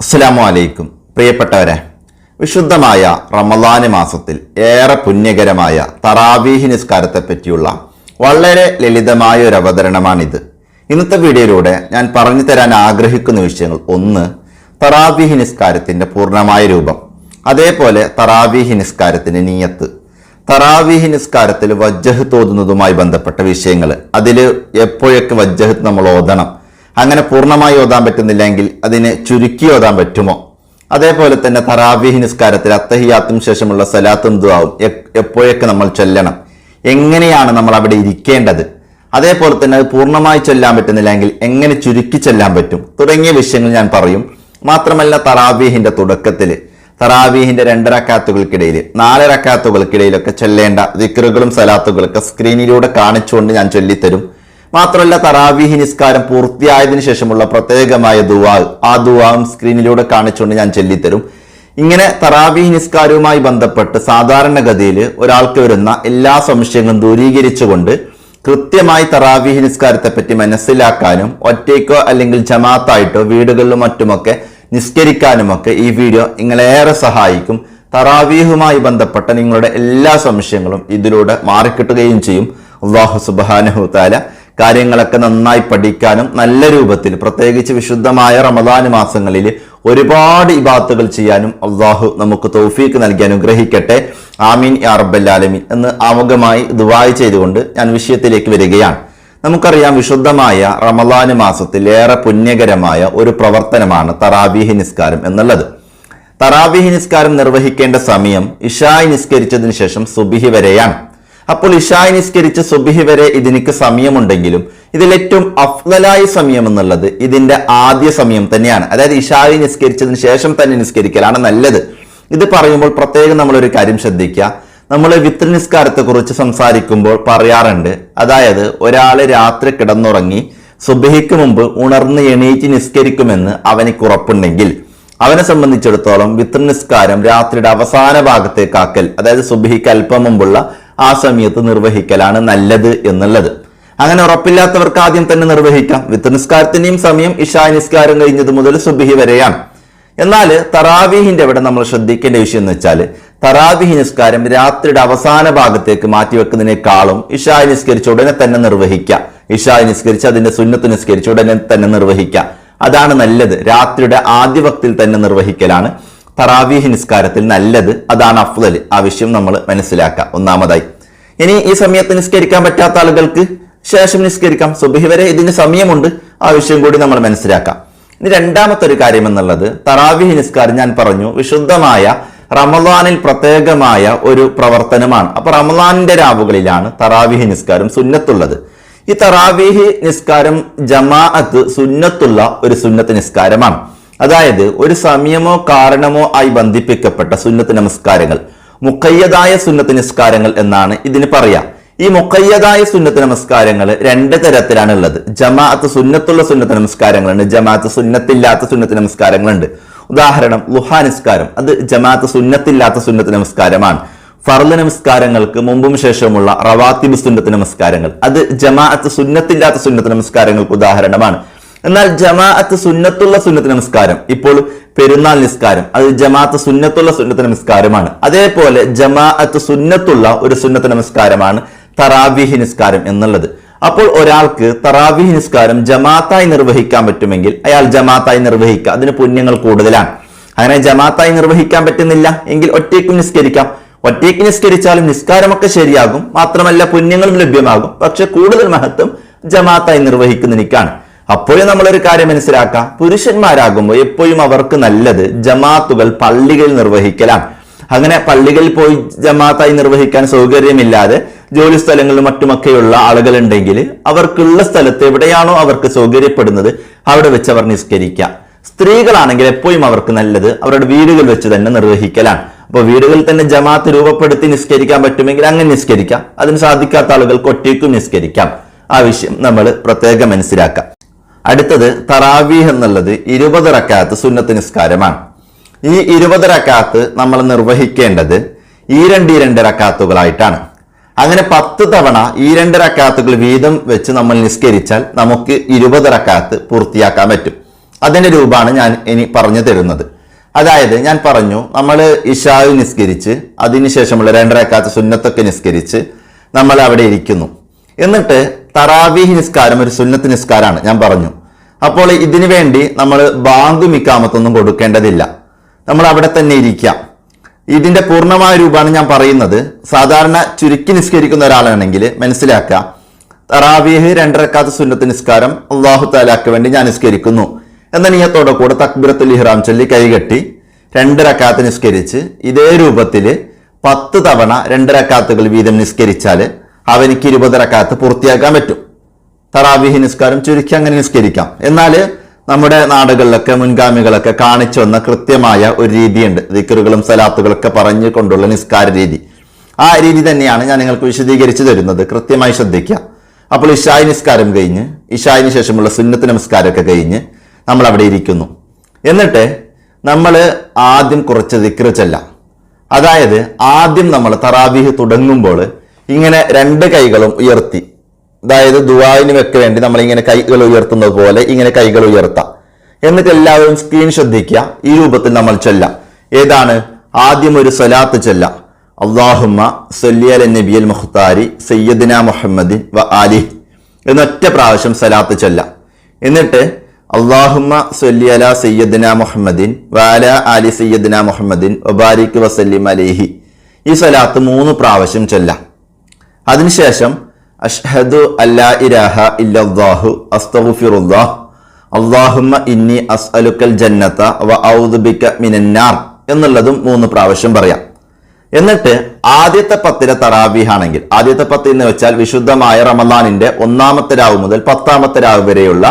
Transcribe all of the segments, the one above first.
അസ്സലാമു അലൈക്കും പ്രിയപ്പെട്ടവരെ വിശുദ്ധമായ റമദാന് മാസത്തിൽ ഏറെ പുണ്യകരമായ തറാവീഹി നിസ്കാരത്തെ പറ്റിയുള്ള വളരെ ലളിതമായ ഒരു അവതരണമാണിത്. ഇന്നത്തെ വീഡിയോയിലൂടെ ഞാൻ പറഞ്ഞു തരാൻ ആഗ്രഹിക്കുന്ന വിഷയങ്ങൾ ഒന്ന് തറാവീഹി നിസ്കാരത്തിന്റെ പൂർണമായ രൂപം. അതേപോലെ തറാവീഹി നിസ്കാരത്തിന്റെ നീയത്ത്. തറാവീഹി നിസ്കാരത്തിൽ വജ്ജഹ് തോന്നുന്നതുമായി ബന്ധപ്പെട്ട വിഷയങ്ങൾ. അതിൽ എപ്പോഴൊക്കെ വജ്ജഹ് നമ്മൾ ഓതണം? അങ്ങനെ പൂർണമായി ഓതാൻ പറ്റുന്നില്ലെങ്കിൽ അതിനെ ചുരുക്കി ഓതാൻ പറ്റുമോ? അതേപോലെ തന്നെ തറാവീഹി നിസ്കാരത്തിൽ അത്തഹിയാത്തും ശേഷമുള്ള സലാത്തും ദുവാവും എപ്പോഴൊക്കെ നമ്മൾ ചൊല്ലണം? എങ്ങനെയാണ് നമ്മൾ അവിടെ ഇരിക്കേണ്ടത്? അതേപോലെ തന്നെ അത് പൂർണമായി ചൊല്ലാൻ പറ്റുന്നില്ലെങ്കിൽ എങ്ങനെ ചുരുക്കി ചെല്ലാൻ പറ്റും? തുടങ്ങിയ വിഷയങ്ങൾ ഞാൻ പറയും. മാത്രമല്ല തറാവീഹിന്റെ തുടക്കത്തിൽ തറാവീഹിന്റെ രണ്ടരക്കാത്തുകൾക്കിടയിൽ നാല് റക്കാത്തുകൾക്കിടയിലൊക്കെ ചൊല്ലേണ്ട ദിക്റുകളും സലാത്തുകളൊക്കെ സ്ക്രീനിലൂടെ കാണിച്ചുകൊണ്ട് ഞാൻ ചൊല്ലിത്തരും. മാത്രമല്ല തറാവീഹി നിസ്കാരം പൂർത്തിയായതിനു ശേഷമുള്ള പ്രത്യേകമായ ദുവാ ആ ദുവാവും സ്ക്രീനിലൂടെ കാണിച്ചുകൊണ്ട് ഞാൻ ചൊല്ലിത്തരും. ഇങ്ങനെ തറാവീഹി നിസ്കാരവുമായി ബന്ധപ്പെട്ട് സാധാരണഗതിയിൽ ഒരാൾക്ക് വരുന്ന എല്ലാ സംശയങ്ങളും ദൂരീകരിച്ചുകൊണ്ട് കൃത്യമായി തറാവീഹി നിസ്കാരത്തെ പറ്റി മനസ്സിലാക്കാനും ഒറ്റയ്ക്കോ അല്ലെങ്കിൽ ജമാത്തായിട്ടോ വീടുകളിലും മറ്റുമൊക്കെ നിസ്കരിക്കാനുമൊക്കെ ഈ വീഡിയോ നിങ്ങളേറെ സഹായിക്കും. തറാവീഹുമായി ബന്ധപ്പെട്ട നിങ്ങളുടെ എല്ലാ സംശയങ്ങളും ഇതിലൂടെ മാറിക്കിട്ടുകയും ചെയ്യും. അള്ളാഹു സുബാനഹു താല കാര്യങ്ങളൊക്കെ നന്നായി പഠിക്കാനും നല്ല രൂപത്തിൽ പ്രത്യേകിച്ച് വിശുദ്ധമായ റമദാൻ മാസങ്ങളിൽ ഒരുപാട് ഇബാത്തുകൾ ചെയ്യാനും അള്ളാഹു നമുക്ക് തൗഫീക്ക് നൽകി അനുഗ്രഹിക്കട്ടെ. ആമീൻ യാ റബ്ബല്ലാലമീൻ എന്ന് ആമുഖമായി ദുബായ് ചെയ്തുകൊണ്ട് ഞാൻ വിഷയത്തിലേക്ക് വരികയാണ്. നമുക്കറിയാം വിശുദ്ധമായ റമദാന് മാസത്തിൽ ഏറെ പുണ്യകരമായ ഒരു പ്രവർത്തനമാണ് തറാബീഹി നിസ്കാരം എന്നുള്ളത്. തറാബീഹി നിസ്കാരം നിർവഹിക്കേണ്ട സമയം ഇഷായി നിസ്കരിച്ചതിന് ശേഷം സുബിഹി വരെയാണ്. അപ്പോൾ ഇഷായി നിസ്കരിച്ച് സുബിഹി വരെ ഇതിനിക്ക് സമയമുണ്ടെങ്കിലും ഇതിൽ ഏറ്റവും അഫ്ലലായ സമയം എന്നുള്ളത് ഇതിന്റെ ആദ്യ സമയം തന്നെയാണ്. അതായത് ഇഷായി നിസ്കരിച്ചതിന് ശേഷം തന്നെ നിസ്കരിക്കലാണ് നല്ലത്. ഇത് പറയുമ്പോൾ പ്രത്യേകം ഒരു കാര്യം ശ്രദ്ധിക്കുക. നമ്മൾ വിത്ര നിസ്കാരത്തെ കുറിച്ച് സംസാരിക്കുമ്പോൾ പറയാറുണ്ട്. അതായത് ഒരാൾ രാത്രി കിടന്നുറങ്ങി സുബഹിക്ക് മുമ്പ് ഉണർന്ന് എണീറ്റ് നിസ്കരിക്കുമെന്ന് അവനിക്ക് ഉറപ്പുണ്ടെങ്കിൽ അവനെ സംബന്ധിച്ചിടത്തോളം വിത്ര നിസ്കാരം രാത്രിയുടെ അവസാന ഭാഗത്തേക്കാക്കൽ അതായത് സുബഹിക്ക് അല്പം മുമ്പുള്ള ആ സമയത്ത് നിർവഹിക്കലാണ് നല്ലത് എന്നുള്ളത്. അങ്ങനെ ഉറപ്പില്ലാത്തവർക്ക് ആദ്യം തന്നെ നിർവഹിക്കാം. വിത്ത് നിസ്കാരത്തിന്റെയും സമയം ഇഷാ നിസ്കാരം കഴിഞ്ഞത് മുതൽ സുബിഹി വരെയാണ്. എന്നാൽ തറാവീഹിന്റെ അവിടെ നമ്മൾ ശ്രദ്ധിക്കേണ്ട വിഷയം എന്ന് വെച്ചാൽ തറാവീഹി നിസ്കാരം രാത്രിയുടെ അവസാന ഭാഗത്തേക്ക് മാറ്റിവെക്കുന്നതിനേക്കാളും ഇഷാ നിസ്കരിച്ച ഉടനെ തന്നെ നിർവഹിക്കുക. ഇഷാ നിസ്കരിച്ച് അതിന്റെ സുന്നത്ത് നിസ്കരിച്ച് ഉടനെ തന്നെ നിർവഹിക്കുക. അതാണ് നല്ലത്. രാത്രിയുടെ ആദ്യ വക്തിൽ തന്നെ നിർവഹിക്കലാണ്. തറാവീഹി നിസ്കാരത്തിൽ നല്ലത് അതാണ് അഫ്ദൽ. ആ വിഷയം നമ്മൾ മനസ്സിലാക്കാം. ഒന്നാമതായി ഇനി ഈ സമയത്ത് നിസ്കരിക്കാൻ പറ്റാത്ത ആളുകൾക്ക് ശേഷം നിസ്കരിക്കാം. സുബഹി വരെ ഇതിന് സമയമുണ്ട്. ആ വിഷയം കൂടി നമ്മൾ മനസ്സിലാക്കാം. ഇനി രണ്ടാമത്തെ ഒരു കാര്യം എന്നുള്ളത് തറാവീഹ് നിസ്കാരം ഞാൻ പറഞ്ഞു വിശുദ്ധമായ റമദാനിൽ പ്രത്യേകമായ ഒരു പ്രവർത്തനമാണ്. അപ്പൊ റമദാനിന്റെ രാവുകളിലാണ് തറാവീഹ് നിസ്കാരം സുന്നത്തുള്ളത്. ഈ തറാവീഹ് നിസ്കാരം ജമാഅത്ത് സുന്നത്തുള്ള ഒരു സുന്നത്ത് നിസ്കാരമാണ്. അതായത് ഒരു സമയമോ കാരണമോ ആയി ബന്ധിപ്പിക്കപ്പെട്ട സുന്നത്ത് നമസ്കാരങ്ങൾ മുക്കയ്യതായ സുന്നത്ത് നിസ്കാരങ്ങൾ എന്നാണ് ഇതിന് പറയാം. ഈ മുക്കയ്യതായ സുന്നത്ത് നമസ്കാരങ്ങൾ രണ്ട് തരത്തിലാണ് ഉള്ളത് ജമാഅത്ത് സുന്നത്തുള്ള സുന്നത്ത് നമസ്കാരങ്ങളുണ്ട് ജമാഅത്ത് സുന്നത്തില്ലാത്ത സുന്നത്ത് നമസ്കാരങ്ങളുണ്ട്. ഉദാഹരണം ലുഹാ നിസ്കാരം. അത് ജമാഅത്ത് സുന്നത്തില്ലാത്ത സുന്നത്ത് നമസ്കാരമാണ്. ഫർദ് നമസ്കാരങ്ങൾക്ക് മുമ്പും ശേഷമുള്ള റവാത്തിബ് സുന്നത്ത് നമസ്കാരങ്ങൾ. അത് ജമാഅത്ത് സുന്നത്തില്ലാത്ത സുന്നത്ത് നമസ്കാരങ്ങൾക്ക് ഉദാഹരണമാണ്. എന്നാൽ ജമാഅത്ത് സുന്നത്തുള്ള സുന്നത്ത് നമസ്കാരം ഇപ്പോൾ പെരുന്നാൾ നിസ്കാരം. അത് ജമാഅത്ത് സുന്നത്തുള്ള സുന്നത്ത് നമസ്കാരമാണ് അതേപോലെ ജമാഅത്ത് സുന്നത്തുള്ള ഒരു സുന്നത്ത് നമസ്കാരമാണ് തറാവിഹി നിസ്കാരം എന്നുള്ളത്. അപ്പോൾ ഒരാൾക്ക് തറാവിഹി നിസ്കാരം ജമാഅത്തായി നിർവഹിക്കാൻ പറ്റുമെങ്കിൽ അയാൾ ജമാഅത്തായി നിർവഹിക്കുക. അതിന് പുണ്യങ്ങൾ കൂടുതലാണ്. അങ്ങനെ ജമാഅത്തായി നിർവഹിക്കാൻ പറ്റുന്നില്ല എങ്കിൽ ഒറ്റയ്ക്കും നിസ്കരിക്കാം. ഒറ്റയ്ക്ക് നിസ്കരിച്ചാലും നിസ്കാരമൊക്കെ ശരിയാകും. മാത്രമല്ല പുണ്യങ്ങളും ലഭ്യമാകും. പക്ഷെ കൂടുതൽ മഹത്വം ജമാഅത്തായി നിർവഹിക്കുന്നതിനിക്കാണ് അപ്പോഴും നമ്മളൊരു കാര്യം മനസ്സിലാക്കാം. പുരുഷന്മാരാകുമ്പോൾ എപ്പോഴും അവർക്ക് നല്ലത് ജമാത്തുകൾ പള്ളികളിൽ നിർവഹിക്കലാണ്. അങ്ങനെ പള്ളികളിൽ പോയി ജമാത്തായി നിർവഹിക്കാൻ സൗകര്യമില്ലാതെ ജോലി സ്ഥലങ്ങളിലും മറ്റുമൊക്കെയുള്ള ആളുകളുണ്ടെങ്കിൽ അവർക്കുള്ള സ്ഥലത്ത് എവിടെയാണോ അവർക്ക് സൗകര്യപ്പെടുന്നത് അവിടെ വെച്ച് അവർ നിസ്കരിക്കുക സ്ത്രീകളാണെങ്കിൽ എപ്പോഴും അവർക്ക് നല്ലത് അവരുടെ വീടുകൾ വെച്ച് തന്നെ നിർവഹിക്കലാണ്. അപ്പോൾ വീടുകളിൽ തന്നെ ജമാഅത്ത് രൂപപ്പെടുത്തി നിസ്കരിക്കാൻ പറ്റുമെങ്കിൽ അങ്ങനെ നിസ്കരിക്കാം. അതിന് സാധിക്കാത്ത ആളുകൾക്ക് ഒറ്റയ്ക്കും നിസ്കരിക്കാം. ആ വിഷയം നമ്മൾ പ്രത്യേകം മനസ്സിലാക്കാം. അടുത്തത് തറാവീഹ് എന്നുള്ളത് ഇരുപത് റക്കാത്ത് സുന്നത്ത് നിസ്കാരമാണ്. ഈ ഇരുപത് റക്കാത്ത് നമ്മൾ നിർവഹിക്കേണ്ടത് ഈ രണ്ട് ഈ രണ്ട് റക്കാത്തുകളായിട്ടാണ്. അങ്ങനെ പത്ത് തവണ ഈ രണ്ട് റക്കാത്തുകൾ വീതം വെച്ച് നമ്മൾ നിസ്കരിച്ചാൽ നമുക്ക് ഇരുപത് റക്കാത്ത് പൂർത്തിയാക്കാൻ പറ്റും. അതിന്റെ രൂപമാണ് ഞാൻ ഇനി പറഞ്ഞു തരുന്നത്. അതായത് ഞാൻ പറഞ്ഞു നമ്മൾ ഇഷായു നിസ്കരിച്ച് അതിനുശേഷമുള്ള രണ്ടരക്കാത്ത സുന്നത്തൊക്കെ നിസ്കരിച്ച് നമ്മൾ അവിടെ ഇരിക്കുന്നു. എന്നിട്ട് തറാവീഹ് നിസ്കാരം ഒരു സുന്നത്ത് നിസ്കാരമാണ്. ഞാൻ പറഞ്ഞു. അപ്പോൾ ഇതിനു വേണ്ടി നമ്മൾ ബാങ്ക് മിക്കാമത്തൊന്നും കൊടുക്കേണ്ടതില്ല. നമ്മൾ അവിടെ തന്നെ ഇരിക്കാം ഇതിന്റെ പൂർണമായ രൂപമാണ് ഞാൻ പറയുന്നത്. സാധാരണ ചുരുക്കി നിസ്കരിക്കുന്ന ഒരാളാണെങ്കിൽ മനസ്സിലാക്കുക. തറാവീഹ് രണ്ടരക്കാത്ത സുന്നത്ത് നിസ്കാരം അള്ളാഹു താലാക്ക് വേണ്ടി ഞാൻ നിസ്കരിക്കുന്നു. എന്ന നീയത്തോടെ കൂടെ തക്ബിറത്തുൽ ഇഹ്റാം ചൊല്ലി കൈകെട്ടി രണ്ടരക്കാത്ത് നിസ്കരിച്ച് ഇതേ രൂപത്തിൽ പത്ത് തവണ രണ്ടരക്കാത്തുകൾ വീതം നിസ്കരിച്ചാൽ അവനിക്ക് ഇരുപത് റക്കാത്ത് പൂർത്തിയാക്കാൻ പറ്റും. തറാവിഹി നിസ്കാരം ചുരുക്കി അങ്ങനെ നിസ്കരിക്കാം. എന്നാൽ നമ്മുടെ നാടുകളിലൊക്കെ മുൻഗാമികളൊക്കെ കാണിച്ചു വന്ന കൃത്യമായ ഒരു രീതിയുണ്ട്. ദിക്കറുകളും സലാത്തുകളൊക്കെ പറഞ്ഞു കൊണ്ടുള്ള നിസ്കാര രീതി. ആ രീതി തന്നെയാണ് ഞാൻ നിങ്ങൾക്ക് വിശദീകരിച്ചു തരുന്നത്. കൃത്യമായി ശ്രദ്ധിക്കുക. അപ്പോൾ ഇഷായി നിസ്കാരം കഴിഞ്ഞ് ഇഷായിന് ശേഷമുള്ള സുന്നത്ത് നമസ്കാരമൊക്കെ കഴിഞ്ഞ് നമ്മൾ അവിടെ ഇരിക്കുന്നു. എന്നിട്ട് നമ്മൾ ആദ്യം കുറച്ച് ദിക്റ് ചെല്ലാം. അതായത് ആദ്യം നമ്മൾ തറാബീഹ് തുടങ്ങുമ്പോൾ ഇങ്ങനെ രണ്ട് കൈകളും ഉയർത്തി. അതായത് ദുബായിന് വെക്ക് വേണ്ടി നമ്മൾ ഇങ്ങനെ കൈകൾ ഉയർത്തുന്നത് പോലെ ഇങ്ങനെ കൈകൾ ഉയർത്താം. എന്നിട്ട് എല്ലാവരും സ്ക്രീൻ ശ്രദ്ധിക്കുക. ഈ രൂപത്തിൽ നമ്മൾ ചൊല്ലാം. ഏതാണ്? ആദ്യം ഒരു സ്വലാത്ത് ചൊല്ലാം. അള്ളാഹുമ്മ സൊല്ലിയൽ നബി അൽ മുഖ്താരി സയ്യദിന മുഹമ്മദിൻ വ ആലി. എന്നൊറ്റ പ്രാവശ്യം സലാത്ത് ചൊല്ലാം. എന്നിട്ട് അള്ളാഹുമ്മ സൊല്ലി അല സയ്യദിന മുഹമ്മദിൻ വാല അലി സയ്യദിന മുഹമ്മദിൻ വബാരിക് വസല്ലിം അലേഹി. ഈ സലാത്ത് മൂന്ന് പ്രാവശ്യം ചൊല്ലാം. അതിനുശേഷം അഷ്ഹദു അല്ലാ ഇരാഹ ഇല്ലാഹു അസ്തഗ്ഫിറുല്ലാഹ്. അള്ളാഹുമ്മ ഇന്നി അസ് അലുക്കൽ ജന്നത്ത വ ഔദു ബിക മിനന്നാർ എന്നുള്ളതും മൂന്ന് പ്രാവശ്യം പറയാം. എന്നിട്ട് ആദ്യത്തെ പത്തിലെ തറാബീഹ് ആണെങ്കിൽ ആദ്യത്തെ പത്ത് എന്ന് വെച്ചാൽ വിശുദ്ധമായ റമദാനിന്റെ ഒന്നാമത്തെ രാവ് മുതൽ പത്താമത്തെ രാവ് വരെയുള്ള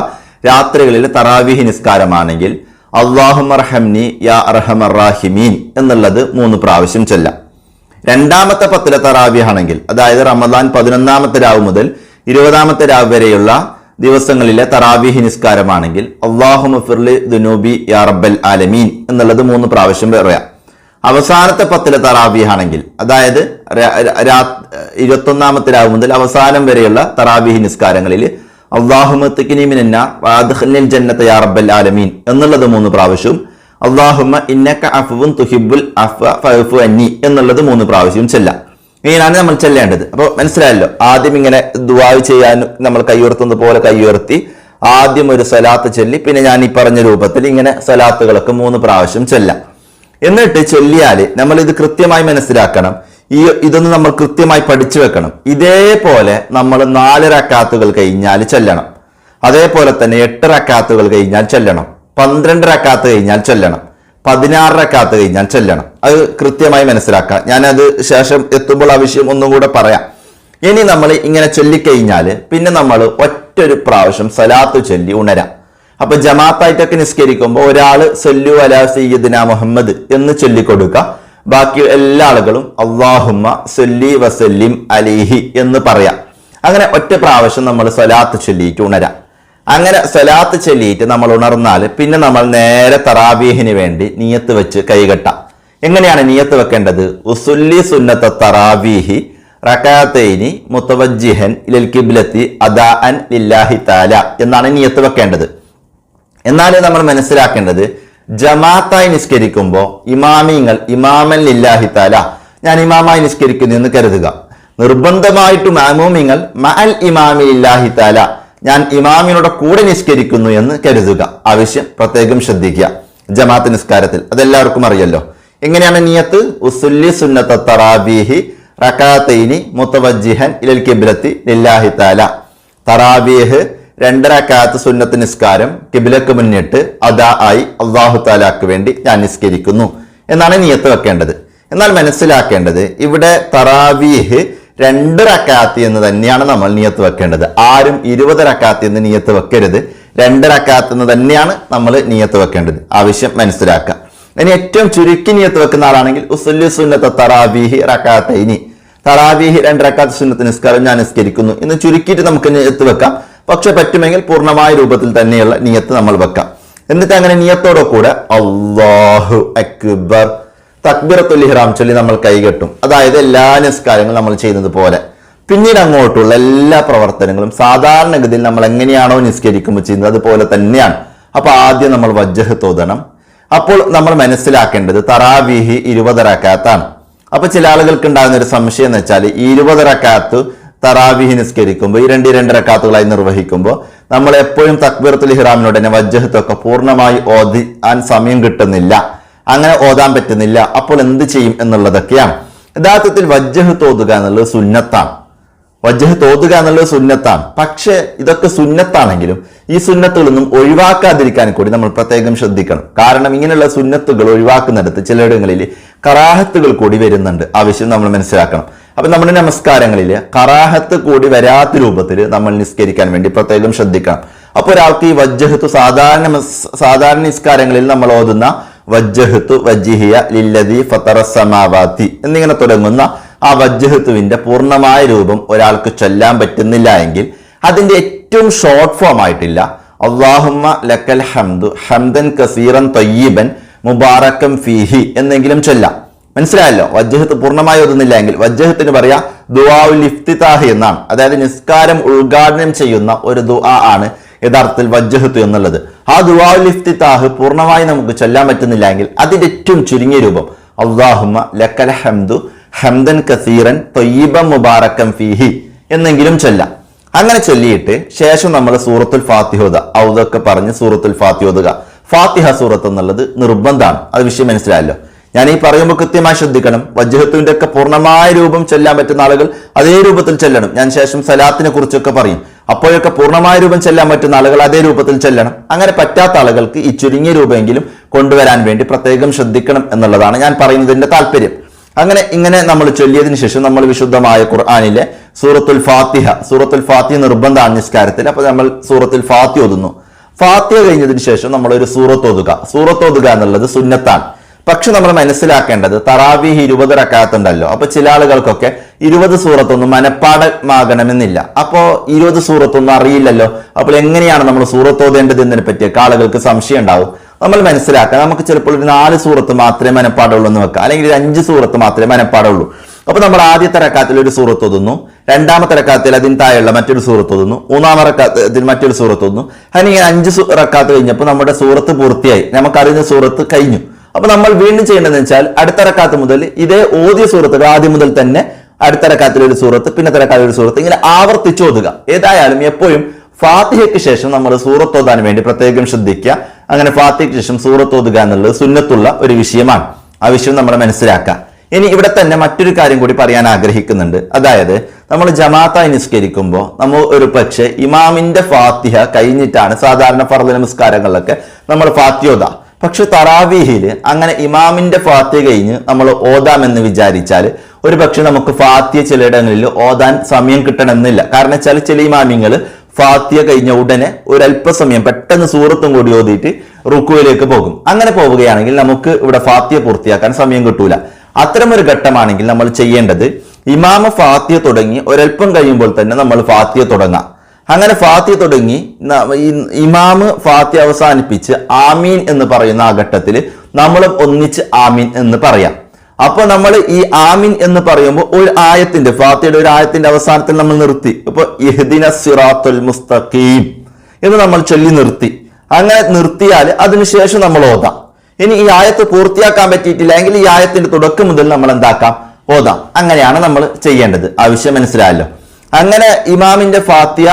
രാത്രികളിൽ തറാവീഹ് നിസ്കാരമാണെങ്കിൽ അള്ളാഹുമർഹംനി യാ അർഹമർ റാഹിമീൻ എന്നുള്ളത് മൂന്ന് പ്രാവശ്യം ചെല്ലാം. രണ്ടാമത്തെ പത്തിലെ തറാവിയാണെങ്കിൽ അതായത് റമദാൻ പതിനൊന്നാമത്തെ രാവ് മുതൽ ഇരുപതാമത്തെ രാവ് വരെയുള്ള ദിവസങ്ങളിലെ തറാവീഹി നിസ്കാരമാണെങ്കിൽ അള്ളാഹു മുഫിർലി ദുനൂബി യാ റബ്ബൽ ആലമീൻ എന്നുള്ളത് മൂന്ന് പ്രാവശ്യം പറയാം. അവസാനത്തെ പത്തിലെ തറാവിയാണെങ്കിൽ അതായത് ഇരുപത്തൊന്നാമത്തെ രാവ് മുതൽ അവസാനം വരെയുള്ള തറാവിഹി നിസ്കാരങ്ങളിൽ അള്ളാഹുമിൻ ജന്നത്തെ യാ റബ്ബൽ ആലമീൻ എന്നുള്ളത് മൂന്ന് പ്രാവശ്യവും അള്ളാഹുമ്മ ഇന്നക്ക അഫുവും തുഹിബുൽ അഫ ഫഅഫു അന്നി എന്നുള്ളത് മൂന്ന് പ്രാവശ്യം ചെല്ലാം. ഇങ്ങനെയാണ് നമ്മൾ ചെല്ലേണ്ടത്. അപ്പോൾ മനസ്സിലായല്ലോ? ആദ്യം ഇങ്ങനെ ദുവാവ് ചെയ്യാൻ നമ്മൾ കൈയുയർത്തുന്നത് പോലെ കൈയുയർത്തി ആദ്യം ഒരു സലാത്ത് ചൊല്ലി പിന്നെ ഞാൻ ഈ പറഞ്ഞ രൂപത്തിൽ ഇങ്ങനെ സലാത്തുകളൊക്കെ മൂന്ന് പ്രാവശ്യം ചെല്ലാം. എന്നിട്ട് ചൊല്ലിയാൽ നമ്മൾ ഇത് കൃത്യമായി മനസ്സിലാക്കണം. ഈ ഇതൊന്ന് നമ്മൾ കൃത്യമായി പഠിച്ചു വെക്കണം. ഇതേപോലെ നമ്മൾ നാല് റക്കാത്തുകൾ കഴിഞ്ഞാൽ ചെല്ലണം. അതേപോലെ തന്നെ എട്ട് റക്കാത്തുകൾ കഴിഞ്ഞാൽ ചെല്ലണം. പന്ത്രണ്ട് റക്കാത്ത് കഴിഞ്ഞാൽ ചൊല്ലണം. പതിനാറ് റക്കാത്ത് കഴിഞ്ഞാൽ ചൊല്ലണം. അത് കൃത്യമായി മനസ്സിലാക്കാം. ഞാനത് ശേഷം എത്തുമ്പോൾ ആ വിഷയം ഒന്നും കൂടെ പറയാം. ഇനി നമ്മൾ ഇങ്ങനെ ചൊല്ലിക്കഴിഞ്ഞാൽ പിന്നെ നമ്മൾ ഒറ്റൊരു പ്രാവശ്യം സലാത്ത് ചൊല്ലി ഉണരാം. അപ്പൊ ജമാത്തായിട്ടൊക്കെ നിസ്കരിക്കുമ്പോൾ ഒരാൾ സല്ലു അലാ സയ്യദിന മുഹമ്മദ് എന്ന് ചൊല്ലിക്കൊടുക്കുക ബാക്കി എല്ലാ ആളുകളും അള്ളാഹുമ്മ സല്ലി വസല്ലിം അലിഹി എന്ന് പറയാം. അങ്ങനെ ഒറ്റ പ്രാവശ്യം നമ്മൾ സലാത്ത് ചൊല്ലിയിട്ട് ഉണരാം. അങ്ങനെ സ്വലാത്ത് ചൊല്ലിയിട്ട് നമ്മൾ ഉണർന്നാൽ പിന്നെ നമ്മൾ നേരെ തറാബീഹിന് വേണ്ടി നീയത്ത് വെച്ച് കൈകെട്ടാം എങ്ങനെയാണ് നീയത്ത് വെക്കേണ്ടത്? ഉസുല്ലി സുന്നത്ത തറാബീഹി റക്കാത്തൈനി മുത്തവജിഹൻ ലിൽ കിബ്ലത്തി അദാ അൻ ലില്ലാഹി താല എന്നാണ് നീയത്ത് വെക്കേണ്ടത്. എന്നാൽ നമ്മൾ മനസ്സിലാക്കേണ്ടത് ജമാഅത്തായി നിസ്കരിക്കുമ്പോൾ ഇമാമിങ്ങൾ ഇമാമൻ ലില്ലാഹി താല ഞാൻ ഇമാമായി നിസ്കരിക്കുന്നു എന്ന് കരുതുക. നിർബന്ധമായിട്ടും മാമൂമിങ്ങൾ മഅൽ ഇമാമി ലില്ലാഹി താല ഞാൻ ഇമാമിനോട് കൂടെ നിസ്കരിക്കുന്നു എന്ന് കരുതുക. ആവശ്യം പ്രത്യേകം ശ്രദ്ധിക്കുക. ജമാഅത്ത് നിസ്കാരത്തിൽ. അതെല്ലാവർക്കും അറിയല്ലോ എങ്ങനെയാണ് നിയത്ത്? ഉസുല്ലി സുന്നത്ത തറാബീഹി റക്കാത്തൈനി മുത്തവജിഹൻ ഇലൽ കിബ്ലത്തി ലില്ലാഹി താല തറാബീഹ് രണ്ടരക്കാത്ത് സുന്നത്ത് നിസ്കാരം കിബിലക്ക് മുന്നിട്ട് അദാ ആയി അള്ളാഹു താലാക്ക് വേണ്ടി ഞാൻ നിസ്കരിക്കുന്നു. എന്നാണ് നിയത്ത് വെക്കേണ്ടത്. എന്നാൽ മനസ്സിലാക്കേണ്ടത് ഇവിടെ തറാവീഹ് രണ്ട് റക്കാത്തി എന്ന് തന്നെയാണ് നമ്മൾ നിയത്ത് വെക്കേണ്ടത്. ആരും ഇരുപത് റക്കാത്തി എന്ന് നിയത്ത് വെക്കരുത്. രണ്ട് റക്കാത്ത് എന്ന് തന്നെയാണ് നമ്മൾ നിയത്ത് വെക്കേണ്ടത്. ആവശ്യം മനസ്സിലാക്കുക. ഇനി ഏറ്റവും ചുരുക്കി നിയത്ത് വെക്കുന്ന ആളാണെങ്കിൽ ഉസുല്ലി സുന്നത്ത് റക്കാത്തൈനി. തറാബീഹി രണ്ട് റക്കാത്ത് സുന്നത്ത് നിസ്കാരം ഞാൻ നിസ്കരിക്കുന്നു. എന്ന് ചുരുക്കിയിട്ട് നമുക്ക് നിയത്ത് വെക്കാം. പക്ഷെ പറ്റുമെങ്കിൽ പൂർണമായ രൂപത്തിൽ തന്നെയുള്ള നിയത്ത് നമ്മൾ വെക്കാം. എന്നിട്ട് അങ്ങനെ നിയത്തോടെ കൂടെ അള്ളാഹു അക്ബർ തക്ബിറത്തുൽ ഇഹ്റാം ചൊല്ലി നമ്മൾ കൈകെട്ടും അതായത് എല്ലാ നിസ്കാരങ്ങളും നമ്മൾ ചെയ്യുന്നത് പോലെ. പിന്നീട് അങ്ങോട്ടുള്ള എല്ലാ പ്രവർത്തനങ്ങളും സാധാരണഗതിയിൽ നമ്മൾ എങ്ങനെയാണോ നിസ്കരിക്കുമ്പോൾ ചെയ്യുന്നത് അതുപോലെ തന്നെയാണ്. അപ്പോൾ ആദ്യം നമ്മൾ വജ്ജഹ് തോതണം. അപ്പോൾ നമ്മൾ മനസ്സിലാക്കേണ്ടത് തറാവീഹി ഇരുപത് റക്കാത്താണ്. അപ്പോൾ ചില ആളുകൾക്ക് ഉണ്ടാകുന്ന ഒരു സംശയം എന്ന് വെച്ചാൽ ഈ ഇരുപത് റക്കാത്ത് തറാവീഹി നിസ്കരിക്കുമ്പോൾ ഈ രണ്ട് രണ്ട് റക്കാത്തുകളായി നിർവഹിക്കുമ്പോൾ നമ്മൾ എപ്പോഴും തക്ബീറത്തുൽ തന്നെ വജ്ജഹത്തൊക്കെ പൂർണമായി ഓതാൻ സമയം കിട്ടുന്നില്ല. അങ്ങനെ ഓതാൻ പറ്റുന്നില്ല. അപ്പോൾ എന്ത് ചെയ്യും എന്നുള്ളതൊക്കെയാണ്. യഥാർത്ഥത്തിൽ വജ്ജഹ് തോതുക എന്നുള്ളത് സുന്നത്താണ്. വജ്ജഹ് തോതുക എന്നുള്ളത് സുന്നത്താണ്. പക്ഷേ ഇതൊക്കെ സുന്നത്താണെങ്കിലും ഈ സുന്നത്തുകളൊന്നും ഒഴിവാക്കാതിരിക്കാൻ കൂടി നമ്മൾ പ്രത്യേകം ശ്രദ്ധിക്കണം. കാരണം ഇങ്ങനെയുള്ള സുന്നത്തുകൾ ഒഴിവാക്കുന്നിടത്ത് ചിലയിടങ്ങളിൽ കറാഹത്തുകൾ കൂടി വരുന്നുണ്ട്. ആവശ്യം നമ്മൾ മനസ്സിലാക്കണം. അപ്പൊ നമ്മുടെ നമസ്കാരങ്ങളിൽ കറാഹത്ത് കൂടി വരാത്ത രൂപത്തിൽ നമ്മൾ നിസ്കരിക്കാൻ വേണ്ടി പ്രത്യേകം ശ്രദ്ധിക്കണം. അപ്പോൾ ഒരാൾക്ക് ഈ വജ്ജഹത്ത് സാധാരണ സാധാരണ നിസ്കാരങ്ങളിൽ നമ്മൾ ഓതുന്ന വജ്ജഹത്തു വജ്ജിഹിയ ലില്ലതി ഫത്തറസമാവാത്തി എന്നിങ്ങനെ തുടങ്ങുന്ന ആ വജ്ജഹത്തുവിന്റെ പൂർണമായ രൂപം ഒരാൾക്ക് ചൊല്ലാൻ പറ്റുന്നില്ല എങ്കിൽ അതിന്റെ ഏറ്റവും ഷോർട്ട് ഫോം ആയിട്ടില്ല. അള്ളാഹുമ്മ ലക്കൽ ഹംദു ഹംദൻ കസീറൻ തൊയ്യീബൻ മുബാറക്കം ഫീഹി എന്നെങ്കിലും ചൊല്ലാം. മനസ്സിലായല്ലോ? വജ്ജഹത്ത് പൂർണമായി ഒതുന്നില്ല എങ്കിൽ വജ്ജഹത്തിന് പറയാ ദുആഉൽ ഇഫ്തിതാഹ് എന്നാണ്. അതായത് നിസ്കാരം ഉദ്ഘാടനം ചെയ്യുന്ന ഒരു ദുആ ആണ് യഥാർത്ഥത്തിൽ വജ്ജഹത്ത് എന്നുള്ളത്. ആ ഇഫ്തിതാഹ് പൂർണമായി നമുക്ക് ചൊല്ലാൻ പറ്റുന്നില്ല എങ്കിൽ അതിന്റെ ഏറ്റവും ചുരുങ്ങിയ രൂപം അള്ളാഹുമ ലക്കൽ ഹംദു ഹംദൻ കസീറൻ തൊയ്യബ മുബാറക്കം ഫീഹി എന്നെങ്കിലും ചൊല്ലാം. അങ്ങനെ ചൊല്ലിയിട്ട് ശേഷം നമ്മൾ സൂറത്തുൽ ഫാത്തിഹോദ ഔദൊക്കെ പറഞ്ഞ് സൂറത്തുൽ ഫാത്തിഹോദുക ഫാത്തിഹ സൂറത്ത് എന്നുള്ളത് നിർബന്ധമാണ്. അത് വിഷയം മനസ്സിലായല്ലോ. ഞാൻ ഈ പറയുമ്പോൾ കൃത്യമായി ശ്രദ്ധിക്കണം. വജ്ജഹത്തുവിന്റെ ഒക്കെ പൂർണമായ രൂപം ചെല്ലാൻ പറ്റുന്ന ആളുകൾ അതേ രൂപത്തിൽ ചെല്ലണം. ഞാൻ ശേഷം സലാത്തിനെ കുറിച്ചൊക്കെ പറയും. അപ്പോഴൊക്കെ പൂർണമായ രൂപം ചെല്ലാൻ പറ്റുന്ന ആളുകൾ അതേ രൂപത്തിൽ ചെല്ലണം. അങ്ങനെ പറ്റാത്ത ആളുകൾക്ക് ഈ ചുരുങ്ങിയ രൂപമെങ്കിലും കൊണ്ടുവരാൻ വേണ്ടി പ്രത്യേകം ശ്രദ്ധിക്കണം എന്നുള്ളതാണ് ഞാൻ പറയുന്നതിന്റെ താല്പര്യം. അങ്ങനെ ഇങ്ങനെ നമ്മൾ ചൊല്ലിയതിനു ശേഷം നമ്മൾ വിശുദ്ധമായ ഖുർആാനിലെ സൂറത്തുൽ ഫാത്തിഹ സൂറത്തുൽ ഫാത്തിഹ നിർബന്ധമാണ് നിസ്കാരത്തിൽ അപ്പൊ നമ്മൾ സൂറത്തുൽ ഫാത്തി ഓതുന്നു. ഫാത്തിഹ കഴിഞ്ഞതിന് ശേഷം നമ്മൾ ഒരു സൂറത്ത് ഓതുക. സൂറത്ത് ഓതുക എന്നുള്ളത് സുന്നത്താണ്. പക്ഷെ നമ്മൾ മനസ്സിലാക്കേണ്ടത് തറാവീഹ് ഇരുപത് റക്കാത്തുണ്ടല്ലോ. അപ്പൊ ചില ആളുകൾക്കൊക്കെ ഇരുപത് സൂറത്തൊന്നും മനപ്പാടമാകണമെന്നില്ല അപ്പോ ഇരുപത് സൂറത്തൊന്നും അറിയില്ലല്ലോ. അപ്പോൾ എങ്ങനെയാണ് നമ്മൾ സൂറത്ത് ഓതേണ്ടത് എന്നതിനെ പറ്റിയൊക്കെ ആളുകൾക്ക് സംശയം ഉണ്ടാവും നമ്മൾ മനസ്സിലാക്കുക നമുക്ക് ചിലപ്പോൾ ഒരു നാല് സൂറത്ത് മാത്രമേ മനപ്പാടുള്ളൂ എന്ന് വെക്കാം. അല്ലെങ്കിൽ ഒരു അഞ്ച് സൂറത്ത് മാത്രമേ മനപ്പാടുള്ളൂ. അപ്പൊ നമ്മൾ ആദ്യത്തെ റക്കാത്തിൽ ഒരു സൂറത്ത് ഒതുന്നു രണ്ടാമത്തെ റക്കാത്തിൽ അതിന് താഴെയുള്ള മറ്റൊരു സൂറത്ത് ഒതുന്നു മൂന്നാമത്തെ റക്കാത്തിൽ മറ്റൊരു സൂറത്ത് ഓതുന്നു. അങ്ങനെ അഞ്ച് റക്കാത്ത് കഴിഞ്ഞപ്പോൾ നമ്മുടെ സൂറത്ത് പൂർത്തിയായി. നമുക്കറിയുന്ന സൂറത്ത് കഴിഞ്ഞു. അപ്പൊ നമ്മൾ വീണ്ടും ചെയ്യേണ്ടതെന്ന് വെച്ചാൽ അടുത്തറക്കാത്ത മുതൽ ഇതേ ഓദ്യ സൂറത്തുകൾ ആദ്യം മുതൽ തന്നെ അടുത്ത റക്കാത്തിൽ ഒരു സൂറത്ത് ഒരു സൂറത്ത് ഇങ്ങനെ ആവർത്തിച്ച് ഓതുക. ഏതായാലും എപ്പോഴും ഫാത്തിഹയ്ക്ക് ശേഷം നമ്മൾ സൂറത്ത് ഓതാൻ വേണ്ടി പ്രത്യേകം ശ്രദ്ധിക്കുക. അങ്ങനെ ഫാത്തിഹയ്ക്ക് ശേഷം സൂറത്ത് ഓതുക എന്നുള്ളത് സുന്നത്തുള്ള ഒരു വിഷയമാണ്. ആ വിഷയം നമ്മൾ മനസ്സിലാക്കുക. ഇനി ഇവിടെ തന്നെ മറ്റൊരു കാര്യം കൂടി പറയാൻ ആഗ്രഹിക്കുന്നുണ്ട്. അതായത് നമ്മൾ ജമാഅത്തായി നിസ്കരിക്കുമ്പോൾ നമ്മൾ ഒരു പക്ഷേ ഇമാമിന്റെ ഫാത്തിഹ കഴിഞ്ഞിട്ടാണ് സാധാരണ ഫർദ് നമസ്കാരങ്ങളിലൊക്കെ നമ്മൾ ഫാത്തിയോദ പക്ഷെ തറാവീഹിൽ അങ്ങനെ ഇമാമിന്റെ ഫാത്തിയ കഴിഞ്ഞ് നമ്മൾ ഓതാമെന്ന് വിചാരിച്ചാൽ ഒരു പക്ഷെ നമുക്ക് ഫാത്തിയ ചിലയിടങ്ങളിൽ ഓതാൻ സമയം കിട്ടണമെന്നില്ല. കാരണം വെച്ചാൽ ചില ഇമാമിങ്ങൾ ഫാത്തിയ കഴിഞ്ഞ ഉടനെ ഒരല്പസമയം പെട്ടെന്ന് സൂറത്തും കൂടി ഓതിയിട്ട് റുക്കുവിലേക്ക് പോകും. അങ്ങനെ പോവുകയാണെങ്കിൽ നമുക്ക് ഇവിടെ ഫാത്തിയ പൂർത്തിയാക്കാൻ സമയം കിട്ടൂല. അത്തരമൊരു ഘട്ടമാണെങ്കിൽ നമ്മൾ ചെയ്യേണ്ടത് ഇമാമ ഫാത്തിയ തുടങ്ങി ഒരല്പം കഴിയുമ്പോൾ തന്നെ നമ്മൾ ഫാത്തിയ തുടങ്ങാം. അങ്ങനെ ഫാത്തി തുടങ്ങി. ഇമാമ് ഫാത്തി അവസാനിപ്പിച്ച് ആമീൻ എന്ന് പറയുന്ന ആ ഘട്ടത്തിൽ നമ്മളും ഒന്നിച്ച് ആമീൻ എന്ന് പറയാം. അപ്പോൾ നമ്മൾ ഈ ആമിൻ എന്ന് പറയുമ്പോൾ ഒരു ആയത്തിന്റെ ഫാത്തിയുടെ ഒരു ആയത്തിന്റെ അവസാനത്തിൽ നമ്മൾ നിർത്തി. ഇപ്പൊ ഇഹ്ദിന സിറാത്തുൽ മുസ്തഖീം എന്ന് നമ്മൾ ചൊല്ലി നിർത്തി. അങ്ങനെ നിർത്തിയാൽ അതിനുശേഷം നമ്മൾ ഓതാം. ഇനി ഈ ആയത്ത് പൂർത്തിയാക്കാൻ പറ്റിയിട്ടില്ല എങ്കിൽ ഈ ആയത്തിന്റെ തുടക്കം മുതൽ നമ്മൾ എന്താക്കാം? ഓതാം. അങ്ങനെയാണ് നമ്മൾ ചെയ്യേണ്ടത്. ആവശ്യം മനസ്സിലായല്ലോ. അങ്ങനെ ഇമാമിന്റെ ഫാത്തിയ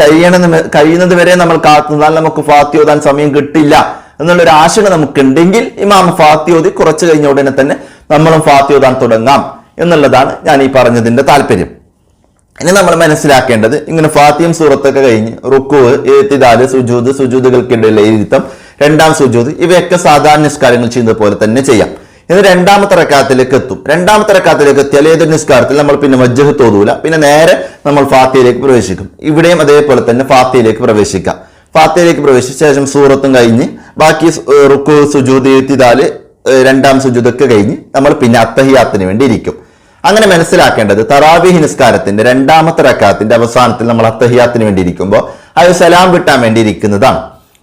കഴിയണമെന്ന് കഴിയുന്നത് വരെ നമ്മൾ കാത്തുനിന്നാൽ നമുക്ക് ഫാത്തിയ ഓതാൻ സമയം കിട്ടില്ല എന്നുള്ള ഒരു ആശങ്ക നമുക്കുണ്ടെങ്കിൽ ഇമാം ഫാത്തി ഓതി കുറച്ച് കഴിഞ്ഞ ഉടനെ തന്നെ നമ്മളും ഫാത്തി ഓതാൻ തുടങ്ങാം എന്നുള്ളതാണ് ഞാൻ ഈ പറഞ്ഞതിന്റെ താല്പര്യം. ഇനി നമ്മൾ മനസ്സിലാക്കേണ്ടത് ഇങ്ങനെ ഫാത്തിയും സൂറത്തൊക്കെ കഴിഞ്ഞ് റുക്കുവ് ഏത്തിദാൽ സുജൂദ് സുജൂദുകൾക്കിടയിലെ ഇരുത്തം രണ്ടാം സുജൂദ് ഇവയൊക്കെ സാധാരണ നിസ്കാരങ്ങൾ ചെയ്യുന്നത് പോലെ തന്നെ ചെയ്യാം. ഇനി രണ്ടാമത്തെ റക്കാത്തിലേക്ക് എത്തും. രണ്ടാമത്തെ റക്കാത്തിലേക്ക് എത്തിയാൽ ഏതൊരു നിസ്കാരത്തിൽ നമ്മൾ പിന്നെ വജ്ജഹ് തോതൂല പിന്നെ നേരെ നമ്മൾ ഫാത്തിയിലേക്ക് പ്രവേശിക്കും. ഇവിടെയും അതേപോലെ തന്നെ ഫാത്തിയിലേക്ക് പ്രവേശിക്കാം. ഫാത്തിയിലേക്ക് പ്രവേശിച്ച ശേഷം സൂറത്തും കഴിഞ്ഞ് ബാക്കി റുക്കു സുജൂദ് എത്തിയതാൽ രണ്ടാം സുജൂദൊക്കെ കഴിഞ്ഞ് നമ്മൾ പിന്നെ അത്തഹിയാത്തിന് വേണ്ടി ഇരിക്കും. അങ്ങനെ മനസ്സിലാക്കേണ്ടത് തറാവിഹി നിസ്കാരത്തിന്റെ രണ്ടാമത്തെ റക്കാത്തിന്റെ അവസാനത്തിൽ നമ്മൾ അത്തഹിയാത്തിന് വേണ്ടി ഇരിക്കുമ്പോൾ അത് സലാം വിട്ടാൻ വേണ്ടി ഇരിക്കുന്നതാണ്.